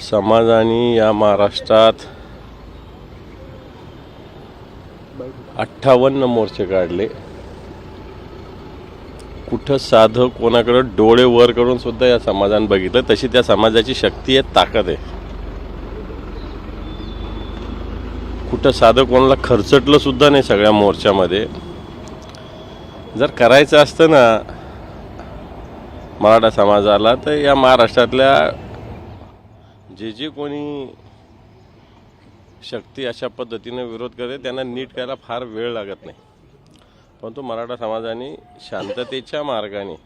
समाजाने या महाराष्ट्रात अठ्ठावन्न मोर्चे काढले. कुठं साधं कोणाकडं डोळे वर करून सुद्धा या समाजाने बघितलं तशी त्या समाजाची शक्ती आहे ताकद आहे. कुठं साधं कोणाला खर्चटलं सुद्धा नाही सगळ्या मोर्चामध्ये. जर करायचं असतं ना मराठा समाजाला तर या महाराष्ट्रातल्या जे जे कोणी शक्ती अशा पद्धतीने विरोध करते त्यांना नीट करायला फार वेळ लागत नाही. परंतु मराठा समाजाने शांततेच्या मार्गाने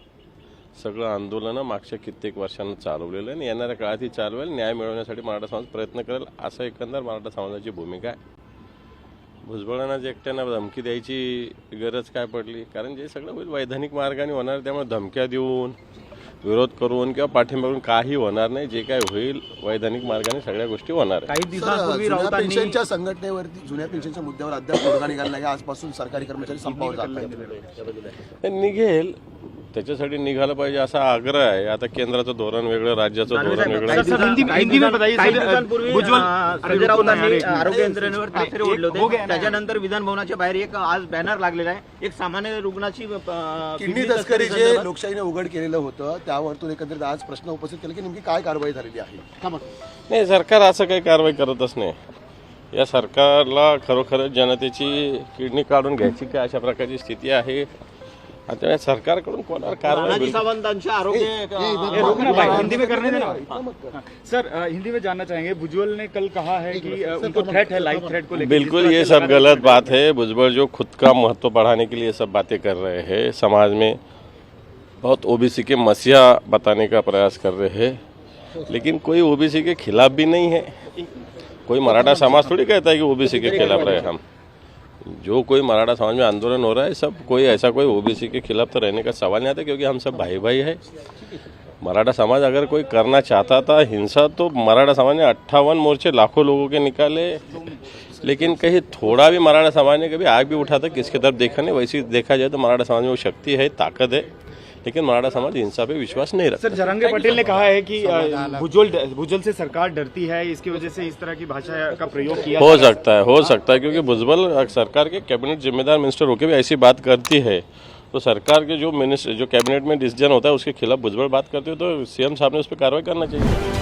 सगळं आंदोलनं मागच्या कित्येक वर्षांना चालवलेलं आहे आणि येणाऱ्या काळातही चालवेल न्याय मिळवण्यासाठी मराठा समाज प्रयत्न करेल असं एकंदर मराठा समाजाची भूमिका आहे. भुजबळांना जे एकट्यानं धमकी द्यायची गरज काय पडली? कारण जे सगळं होईल वैधानिक मार्गाने होणार त्यामुळे धमक्या देऊन विरोध करून किंवा पाठिंबा करून काही होणार नाही. जे काय होईल वैधानिक मार्गाने सगळ्या गोष्टी होणार आहे काही दिवसांपूर्वी जुन्या राऊतांनी पेन्शनच्या संघटनेवरती जुन्या पेन्शनच्या मुद्द्यावर अद्याप तोडगा निघाला नाही. आजपासून सरकारी कर्मचारी संपावर जात आहेत ते निघेल त्याच्यासाठी निघालं पाहिजे असा आग्रह आहे. आता केंद्राचं धोरण वेगळं राज्याचं धोरण वेगळं. आरोग्य यंत्रणेवर ताफेरे ओढले हो होते गया ना. त्याच्यानंतर विधान भवनाच्या बाहेर एक आज बॅनर लागलेला आहे. एक सामान्य रुग्णाची किडनी तस्करी जे लोकशाहीने उघड केलेलं होतं. त्यावरतून एकंदरित आज प्रश्न उपस्थित केला की नेमकी काय कारवाई झालेली आहे? नाही सरकार असं काही कारवाई करतच नाही. या सरकारला खरोखरच जनतेची किडनी काढून घ्यायची काय अशा प्रकारची स्थिती आहे? त्यामुळे सरकारकडून कोणावर कारवाई तानाजी सावंतांच्या आरोग्य ए, भाई हिंदी में करने देना हाँ। सर अ, हिंदी में जानना चाहेंगे भुजबल ने कल कहा है कि अ, उनको थ्रेट है लाइफ थ्रेट को लेकर बिल्कुल ये सब गलत बात है भुजबल जो खुद का महत्व बढ़ाने के लिए ये सब बातें कर रहे हैं समाज में बहुत ओबीसी के मसीहा बताने का प्रयास कर रहे हैं लेकिन कोई ओबीसी के खिलाफ भी नहीं है कोई मराठा समाज थोड़ी कहता है कि ओबीसी के खिलाफ रहे हम जो कोई मराठा समाज में आंदोलन हो रहा है, सब कोई ऐसा कोई ओबीसी के खिलाफ तो रहने का सवाल नहीं आता, क्योंकि हम सब भाई भाई है। मराठा समाज अगर कोई करना चाहता था हिंसा तो मराठा समाज ने अट्ठावन मोर्चे लाखों लोगों के निकाले। लेकिन कहीं थोड़ा भी मराठा समाज ने कभी आग भी उठा था किसके तरफ़ देखा नहीं? वैसे देखा जाए तो मराठा समाज में वो शक्ति है, ताकत है। लेकिन मराठा समाज हिंसा पे विश्वास नहीं रखता। सर जरंगे पटेल ने कहा है कि भूजल भुजबल से सरकार डरती है इसकी वजह से इस तरह की भाषा का प्रयोग किया हो है। सकता है हो सकता है क्योंकि भुजबल सरकार के कैबिनेट जिम्मेदार मिनिस्टर होकर भी ऐसी बात करती है। तो सरकार के जो मिनिस्टर जो कैबिनेट में डिसीज़न होता है उसके खिलाफ भुजबल बात करते हो तो सीएम साहब ने उस पर कार्रवाई करना चाहिए।